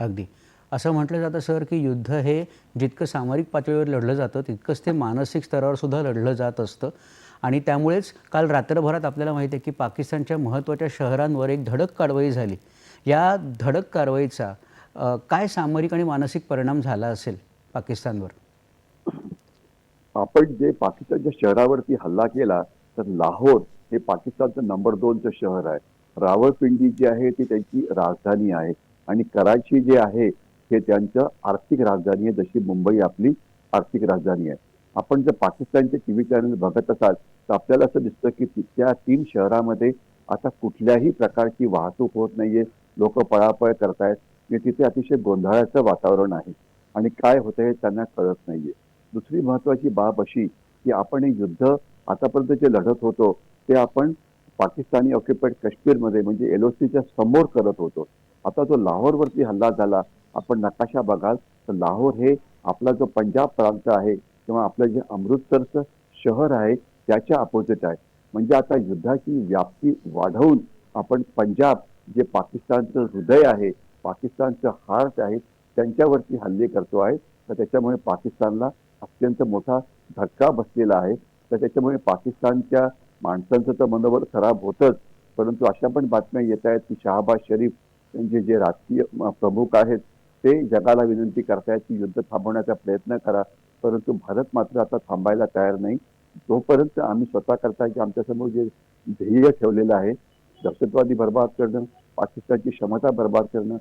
अगदी. असं म्हटलं जातं सर की युद्ध हे जितकं सामरिक पातळीवर लढलं जातं तितकंच ते मानसिक स्तरावर सुद्धा लढलं जात असतं. आणि त्यामुळेच काल रात्रभरात आपल्याला माहिती आहे की पाकिस्तानच्या महत्त्वाच्या शहरांवर एक धडक कारवाई झाली. या धडक कारवाईचा काय सामरिक आणि मानसिक परिणाम झाला असेल पाकिस्तानवर? आपण जे पाकिस्तानच्या शहरावरती हल्ला केला तर लाहोर हे पाकिस्तानचं नंबर दोनचं शहर आहे. रावळपिंडी जी आहे ती त्यांची राजधानी आहे. आणि कराची जे आहे हे त्यांचं आर्थिक राजधानी आहे. जशी मुंबई आपली आर्थिक राजधानी आहे. आपण जर पाकिस्तानचे टीव्ही चॅनल बघत असाल तर आपल्याला असं दिसतं की त्या तीन शहरामध्ये आता कुठल्याही प्रकारची वाहतूक होत नाहीये. लोक पळापळ करतायत. म्हणजे तिथे अतिशय गोंधळाचं वातावरण आहे. आणि काय होतं हे त्यांना कळत नाहीये. दुसरी महत्वाची बाब अशी की आपण हे युद्ध आतापर्यंत जे लढत होतो ते आपण पाकिस्तानी ऑक्युपाईड काश्मीरमध्ये म्हणजे एलओसीच्या समोर करत होतो. आता जो लाहोरवरती हल्ला झाला आपण नकाशा बघाल तर लाहोर हे आपला जो पंजाब प्रांत आहे किंवा आपलं जे अमृतसरचं शहर आहे त्याच्या अपोजिट आहे. म्हणजे आता युद्धाची व्याप्ती वाढवून आपण पंजाब जे पाकिस्तानचं हृदय आहे पाकिस्तानचं हार्ट आहे त्यांच्यावरती हल्ले करतो आहे. तर त्याच्यामुळे पाकिस्तानला अत्यंत मोठा धक्का बसलेला आहे. तर त्याच्यामुळे पाकिस्तानच्या माणसांचं तर मनोबल खराब होतंच. परंतु अशा पण बातम्या येत आहेत की शहाबाज शरीफ त्यांचे जे राजकीय प्रमुख आहेत ते जगाला विनंती करतायत की युद्ध थांबवण्याचा प्रयत्न करा. परंतु भारत मात्र आता थांबायला तयार नाही. जोपर्यंत आम्ही स्वतः करता की आमच्यासमोर जे ध्येय ठेवलेलं आहे दहशतवादी बर्बाद करणं पाकिस्तानची क्षमता बर्बाद करणं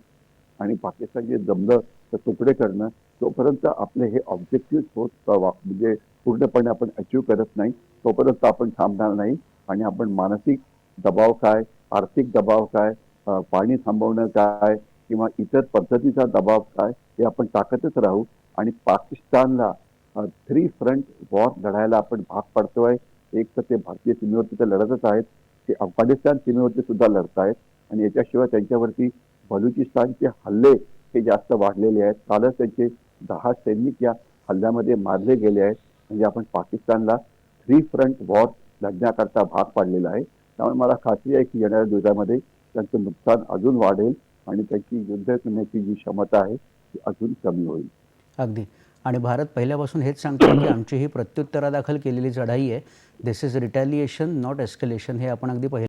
आणि पाकिस्तान जे जमलं तर तुकडे करणं तोपर्यंत आपले हे ऑब्जेक्टिव्ह होत म्हणजे पूर्णपणे आपण अचीव करत नाही तोपर्यंत आपण थांबणार नाही. आणि आपण मानसिक दबाव काय आर्थिक दबाव काय पाणी थांबवणं काय किंवा इतर पद्धतीचा दबाव काय हे आपण टाकतच राहू. आणि पाकिस्तानला थ्री फ्रंट वॉर लढायला आपण भाग पडतोय एक तर ते भारतीय सीमेवरती तर लढतच आहेत. ते अफगाणिस्तान सीमेवरती सुद्धा आहेत आणि याच्याशिवाय त्यांच्यावरती बलुचिस्तानचे हल्ले हे जास्त वाढलेले आहेत. कालच त्यांचे दहा सैनिक या हल्ल्यामध्ये मारले गेले आहेत. म्हणजे आपण पाकिस्तानला थ्री फ्रंट वॉर लढण्याकरता भाग पाडलेला आहे. त्यामुळे मला खात्री आहे की येणाऱ्या दिवसामध्ये त्यांचं नुकसान अजून वाढेल आणि त्यांची युद्ध करण्याची जी क्षमता आहे ती अजून कमी होईल. अगदी. आणि भारत पहिल्यापासून हेच सांगतो की आमची ही प्रत्युत्तरादाखल केलेली चढाई आहे. This is retaliation not escalation हे आपण अगदी पहिले